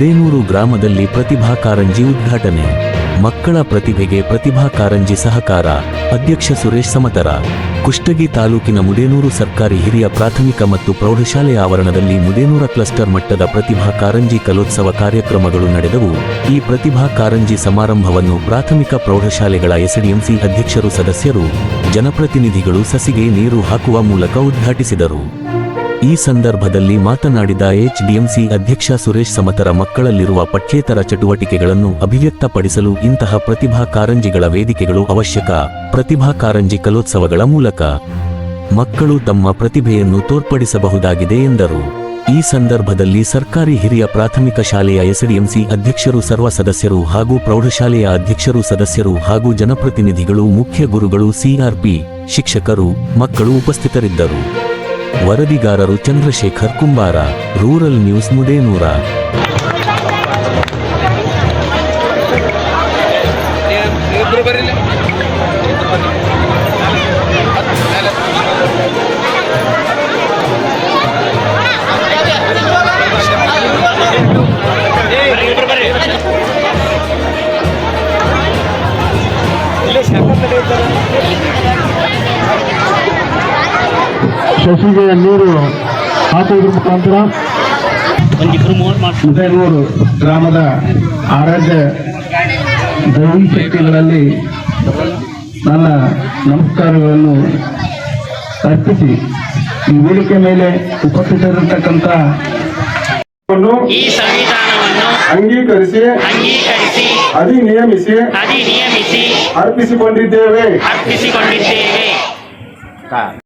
ಮುದೇನೂರು ಗ್ರಾಮದಲ್ಲಿ ಪ್ರತಿಭಾ ಕಾರಂಜಿ ಉದ್ಘಾಟನೆ. ಮಕ್ಕಳ ಪ್ರತಿಭೆಗೆ ಪ್ರತಿಭಾ ಕಾರಂಜಿ ಸಹಕಾರ, ಅಧ್ಯಕ್ಷ ಸುರೇಶ್ ಸಮತರ. ಕುಷ್ಟಗಿ ತಾಲೂಕಿನ ಮುದೇನೂರು ಸರ್ಕಾರಿ ಹಿರಿಯ ಪ್ರಾಥಮಿಕ ಮತ್ತು ಪ್ರೌಢಶಾಲೆಯ ಆವರಣದಲ್ಲಿ ಮುದೇನೂರ ಕ್ಲಸ್ಟರ್ ಮಟ್ಟದ ಪ್ರತಿಭಾ ಕಾರಂಜಿ ಕಲೋತ್ಸವ ಕಾರ್ಯಕ್ರಮಗಳು ನಡೆದವು. ಈ ಪ್ರತಿಭಾ ಕಾರಂಜಿ ಸಮಾರಂಭವನ್ನು ಪ್ರಾಥಮಿಕ ಪ್ರೌಢಶಾಲೆಗಳ ಎಸ್ಡಿಎಂಸಿ ಅಧ್ಯಕ್ಷರು ಸದಸ್ಯರು, ಜನಪ್ರತಿನಿಧಿಗಳು ಸಸಿಗೆ ನೀರು ಹಾಕುವ ಮೂಲಕ ಉದ್ಘಾಟಿಸಿದರು. ಈ ಸಂದರ್ಭದಲ್ಲಿ ಮಾತನಾಡಿದ ಎಚ್ಡಿಎಂಸಿ ಅಧ್ಯಕ್ಷ ಸುರೇಶ್ ಸಮತರ ಮಕ್ಕಳಲ್ಲಿರುವ ಪಠ್ಯೇತರ ಚಟುವಟಿಕೆಗಳನ್ನು ಅಭಿವ್ಯಕ್ತಪಡಿಸಲು ಇಂತಹ ಪ್ರತಿಭಾ ಕಾರಂಜಿಗಳ ವೇದಿಕೆಗಳು ಅವಶ್ಯಕ. ಪ್ರತಿಭಾ ಕಾರಂಜಿ ಕಲೋತ್ಸವಗಳ ಮೂಲಕ ಮಕ್ಕಳು ತಮ್ಮ ಪ್ರತಿಭೆಯನ್ನು ತೋರ್ಪಡಿಸಬಹುದಾಗಿದೆ ಎಂದರು. ಈ ಸಂದರ್ಭದಲ್ಲಿ ಸರ್ಕಾರಿ ಹಿರಿಯ ಪ್ರಾಥಮಿಕ ಶಾಲೆಯ ಎಸ್ಡಿಎಂಸಿ ಅಧ್ಯಕ್ಷರು, ಸರ್ವ ಸದಸ್ಯರು ಹಾಗೂ ಪ್ರೌಢಶಾಲೆಯ ಅಧ್ಯಕ್ಷರು, ಸದಸ್ಯರು ಹಾಗೂ ಜನಪ್ರತಿನಿಧಿಗಳು, ಮುಖ್ಯ ಗುರುಗಳು, ಸಿಆರ್ಪಿ ಶಿಕ್ಷಕರು, ಮಕ್ಕಳು ಉಪಸ್ಥಿತರಿದ್ದರು. ವರದಿಗಾರರು ಚಂದ್ರಶೇಖರ್ ಕುಂಬಾರ ರೂರಲ್ ನ್ಯೂಸ್ ಮುದೇನೂರ. ಸಸಿಗೆ ನೀರು ಹಾಕುವುದರ ಮುಖಾಂತರ ಮುದೇನೂರು ಗ್ರಾಮದ ಆರಾಧ್ಯ ದೈವಿ ಶಕ್ತಿಗಳಲ್ಲಿ ನನ್ನ ನಮಸ್ಕಾರಗಳನ್ನು ಅರ್ಪಿಸಿ ಈ ವೇದಿಕೆ ಮೇಲೆ ಉಪಸ್ಥಿತರಿರ್ತಕ್ಕಂಥ ಈ ಸಂವಿಧಾನವನ್ನು ಅಂಗೀಕರಿಸಿ ಅಂಗೀಕರಿಸಿ ಅಧಿನಿಯಮಿಸಿ ಅಧಿನಿಯಮಿಸಿ ಅರ್ಪಿಸಿಕೊಂಡಿದ್ದೇವೆ. ಅರ್ಪಿಸಿಕೊಂಡಿದ್ದೇವೆ.